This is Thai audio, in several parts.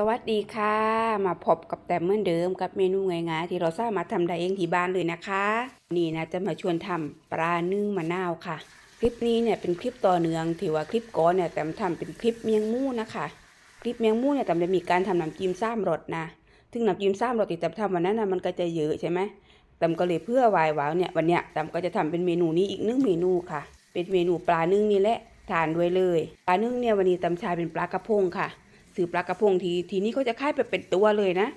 สวัสดีค่ะ มาพบกับแต่เหมือนเดิมกับเมนูง่ายๆที่เราสามารถทำได้เองที่บ้านเลยนะคะ นี่นะจะมาชวนทำปลานึ่งมะนาวค่ะ คลิปนี้เนี่ยเป็นคลิปต่อเนื่องที่ว่าคลิปก่อนเนี่ยแต่ทำเป็นคลิปเมียงมู่นะคะ คลิปเมียงมู่เนี่ยแต่จะมีการทำน้ำจิ้มซ้ำรสนะซึ่งน้ำจิ้มซ้ำรสที่แต่ทำวันนั้นนะมันก็จะเยอะใช่ไหมแต่ก็เลยเพื่อวายวาวเนี่ยวันเนี้ยแต่ก็จะทำเป็นเมนูนี้อีกหนึ่งเมนูค่ะ เป็นเมนูปลานึ่งนี่แหละทานด้วยเลย ปลานึ่งเนี่ยวันนี้ตำชาเป็นปลากระพงค่ะ ซื้อปลากระพงทีทีนี้เขาจะขายไปเป็นตัวเลยนะ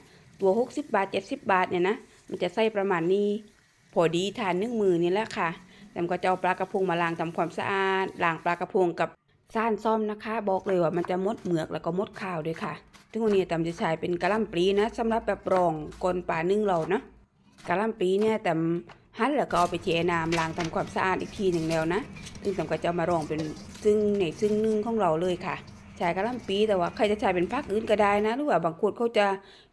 ตัว 60 บาท 70 บาทเนี่ยนะ มันจะใส่ประมาณนี้ พอดีทานนึ่งมือนี่แหละค่ะแต่ก็จะเอาปลากระพงมาล้างทำความสะอาดล้างปลากระพงกับซ่านซ่อมนะคะ บอกเลยว่ามันจะมดเหมือกแล้วก็มดข่าวด้วยค่ะซึ่งวันนี้ตำจะใช้เป็นกะล่ำปลีนะสำหรับแบบรองกลปลานึ่งเรานะกะล่ำปลีเนี่ยแต่หั่นแล้วก็เอาไปเจน้ำล้างทำความสะอาดอีกทีหนึ่งแล้วนะ ซึ่งตำก็จะมารองเป็นซึ่งในซึ่งนึ่งของเราเลยค่ะ ใช้กะล่ำปีแต่ว่าใครจะใช้เป็นพักอื่นก็ได้นะหรือว่าบางคนเขาจะ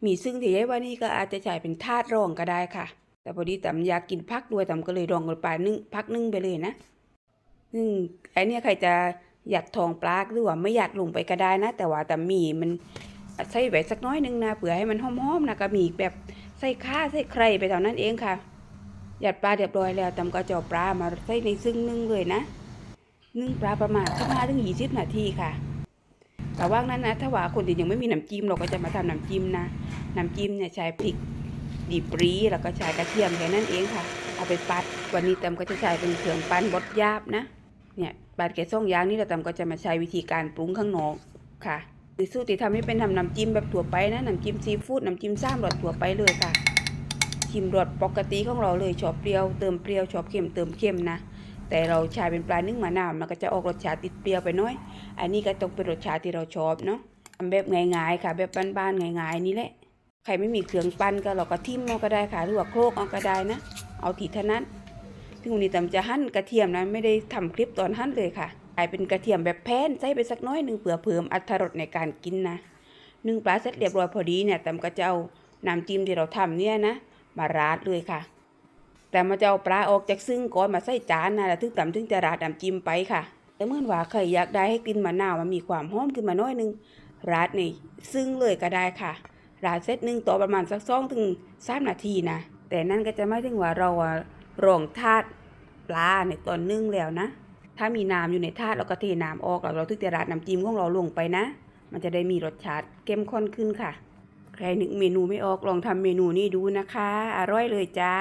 มีซึ่งที่ใช้ว่านี่ก็อาจจะใช้เป็นธาตุรองก็ได้ค่ะ แต่พอดีตำอยากกินพักด้วยตำก็เลยรองกับปนึ่งพักนึ่งไปเลยนะซึ่งไอเนี้ยใครจะอยากทองปลาหรือว่าไม่อยากลงไปก็ได้นะ แต่ว่าตำมีมันใส่ไว้สักน้อยนึงนะเผื่อให้มันหอมๆนะก็มีแบบใส่ข้าใส่ไครไปเท่านั้นเองค่ะหยัดปลาเรียบร้อยแล้วตำก็จะเอาปลามาใส่ในซึ่งนึ่งเลยนะนึ่งปลาประมาณ15ถึง20นาทีค่ะ แต่ว่านั้นนะถ้าว่าคนที่ยังไม่มีน้ำจิ้มเราก็จะมาทำน้ำจิ้มนะน้ำจิ้มเนี่ยใช้พริกดีปรีแล้วก็ใช้กระเทียมแค่นั้นเองค่ะ เอาไปปัดวันนี้ตำก็จะใช้เป็นเครื่องปั้นบดยาบนะเนี่ยปัดแกะซ่งยางนี่เราตำก็จะมาใช้วิธีการปรุงข้างนอกค่ะหรือสูตรที่ทำให้เป็นทำน้ำจิ้มแบบถั่วไปนะน้ำจิ้มซีฟู้ดน้ำจิ้มซ้ำรสถั่วไปเลยค่ะชิมรสปกติของเราเลยชอบเปรี้ยวเติมเปรี้ยวชอบเค็มเติมเค็มนะ แต่เราใช้เป็นปลานึ่งมะนาวมันก็จะออกรสชาติติดเปรี้ยวไปน้อย อันนี้ก็ต้องเป็นรสชาติที่เราชอบเนาะทำแบบง่ายๆค่ะ แบบบ้านๆง่ายๆนี่แหละ ใครไม่มีเครื่องปั้นก็เราก็ทิ่มเอาก็ได้ค่ะหรือว่าโคลกเอาก็ได้นะ เอาทีเท่านั้นซึ่งวันนี้ตำจะหั่นกระเทียมนะไม่ได้ทำคลิปตอนหั่นเลยค่ะกลายเป็นกระเทียมแบบแพนใส่ไปสักน้อยหนึ่งเผื่อเพิ่มอรรถรสในการกินนะนึ่งปลาเสร็จเรียบร้อยพอดีเนี่ยตำก็จะเอาน้ำจิ้มที่เราทำเนี่ยนะ มาราดเลยค่ะ แต่มาจะเอาปลาออกจากซึ่งก่อนมาใส่จานนะแล้วถึงตำถึงจะราดน้ำจิ้มไปค่ะ แต่เมื่อว่าใครอยากได้ให้กลินมะนาวมันมีความหอมขึ้นมาหน้อยหนึงราดนี่ซึ่งเลยก็ได้ค่ะราดเซตหนึ่งต่อประมาณสักสองถึงสามนาทีนะแต่นั่นก็จะไม่ถึงว่าเราอะรองธาตุปลาในตอนนึ่งแล้วนะ ถ้ามีน้ำอยู่ในธาตุเราก็เทน้ำออกแล้วเราถึงจะราดน้ำจิ้มของเราลงไปนะ มันจะได้มีรสชาติเข้มข้นขึ้นค่ะ ใครนึกเมนูไม่ออกลองทำเมนูนี้ดูนะคะ อร่อยเลยจ้า